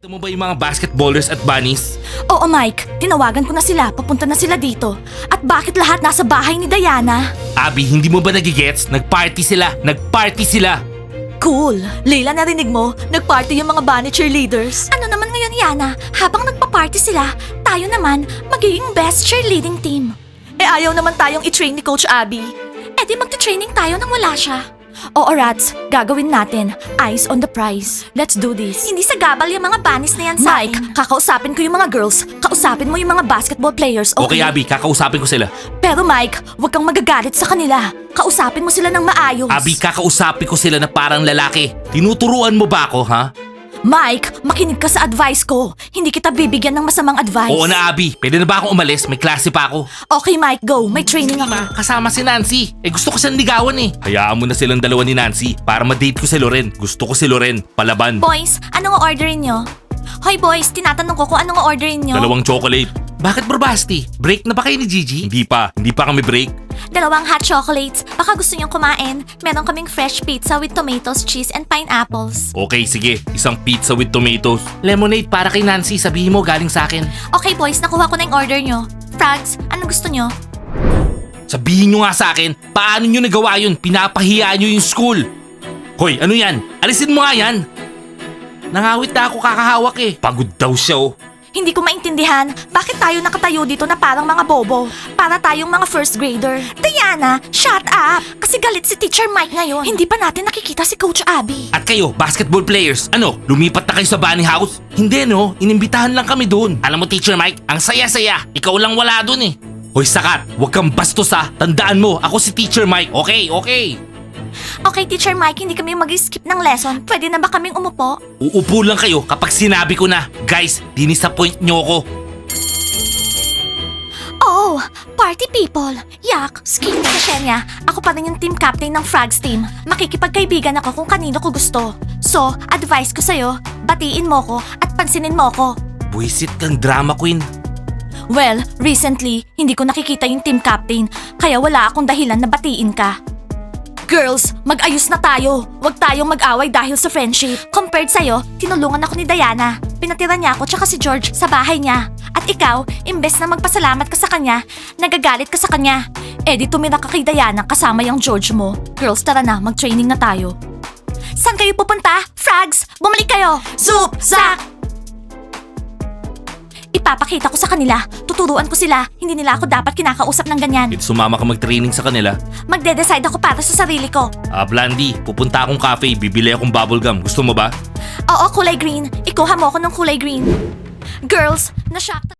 Ito mo ba yung mga basketballers at bunnies? Oo, Mike. Tinawagan ko na sila. Papunta na sila dito. At bakit lahat nasa bahay ni Diana? Abby, hindi mo ba nagigets? Nagparty sila! Nagparty sila! Cool. Leila, narinig mo? Nagparty yung mga bunny cheerleaders. Ano naman ngayon, Yana? Habang nagpa-party sila, tayo naman magiging best cheerleading team. Eh ayaw naman tayong i-train ni Coach Abby. Eh di magta-training tayo nang wala siya. Oo, Rats. Gagawin natin. Eyes on the prize. Let's do this. Hindi sa gabal yung mga bunnies na yan sa Mike, kakausapin ko yung mga girls. Kausapin mo yung mga basketball players, Okay, Abby, kakausapin ko sila. Pero Mike, huwag kang magagalit sa kanila. Kausapin mo sila ng maayos. Abby, kakausapin ko sila na parang lalaki. Tinuturuan mo ba ako, ha? Mike, makinig ka sa advice ko. Hindi kita bibigyan ng masamang advice. Oo na, Abby. Pwede na ba akong umalis? May klase pa ako. Okay, Mike, go. May training ako. Ma, kasama si Nancy. Eh, gusto ko siyang ligawan eh. Hayaan mo na silang dalawa ni Nancy para ma-date ko si Loren. Gusto ko si Loren. Palaban. Boys, anong orderin nyo? Hoy boys, tinatanong ko kung anong orderin nyo. Dalawang chocolate. Bakit bro Basti? Break na ba kayo ni Gigi? Hindi pa. Hindi pa kami break. Dalawang hot chocolates. Baka gusto nyong kumain. Meron kaming fresh pizza with tomatoes, cheese, and pineapples. Okay, sige. Isang pizza with tomatoes. Lemonade para kay Nancy. Sabihin mo galing sa akin. Okay boys, nakuha ko na yung order nyo. Frogs, anong gusto nyo? Sabihin nyo nga sa akin, paano nyo nagawa yun? Pinapahiya nyo yung school. Hoy, ano yan? Alisin mo nga yan. Nangawit na ako kakahawak eh. Pagod daw siya oh. Hindi ko maintindihan, bakit tayo nakatayo dito na parang mga bobo? Para tayong mga first grader. Diana, shut up! Kasi galit si Teacher Mike ngayon. Hindi pa natin nakikita si Coach Abby. At kayo, basketball players, ano, lumipat na kayo sa bunny house? Hindi no, inimbitahan lang kami doon. Alam mo Teacher Mike, ang saya-saya. Ikaw lang wala doon eh. Hoy Sakat, huwag kang bastos ha. Tandaan mo, ako si Teacher Mike. Okay, okay. Okay, Teacher Mike, hindi kami mag-skip ng lesson. Pwede na ba kaming umupo? Uupo lang kayo kapag sinabi ko na. Guys, dinisappoint nyo ako. Oh, party people! Yak, skin na siya niya. Ako pa rin yung team captain ng Frogs team. Makikipagkaibigan ako kung kanino ko gusto. So, advice ko sa'yo, batiin mo ko at pansinin mo ko. Buisit kang drama queen. Well, recently, hindi ko nakikita yung team captain, kaya wala akong dahilan na batiin ka. Girls, mag-ayos na tayo. Huwag tayong mag-away dahil sa friendship. Compared sa'yo, tinulungan ako ni Diana. Pinatira niya ako tsaka si George sa bahay niya. At ikaw, imbes na magpasalamat ka sa kanya, nagagalit ka sa kanya. Eh di tumira ka kay Diana kasama yung George mo. Girls, tara na, mag-training na tayo. Saan kayo pupunta? Frags, bumalik kayo! Soup! Zach! Ipapakita ko sa kanila. Tuturuan ko sila. Hindi nila ako dapat kinakausap ng ganyan. Pwede sumama ka mag-training sa kanila. Magde-decide ako para sa sarili ko. Ah, Blandy, pupunta akong cafe, bibili akong bubblegum. Gusto mo ba? Oo, kulay green. Ikuha mo ako ng kulay green. Girls, na-shock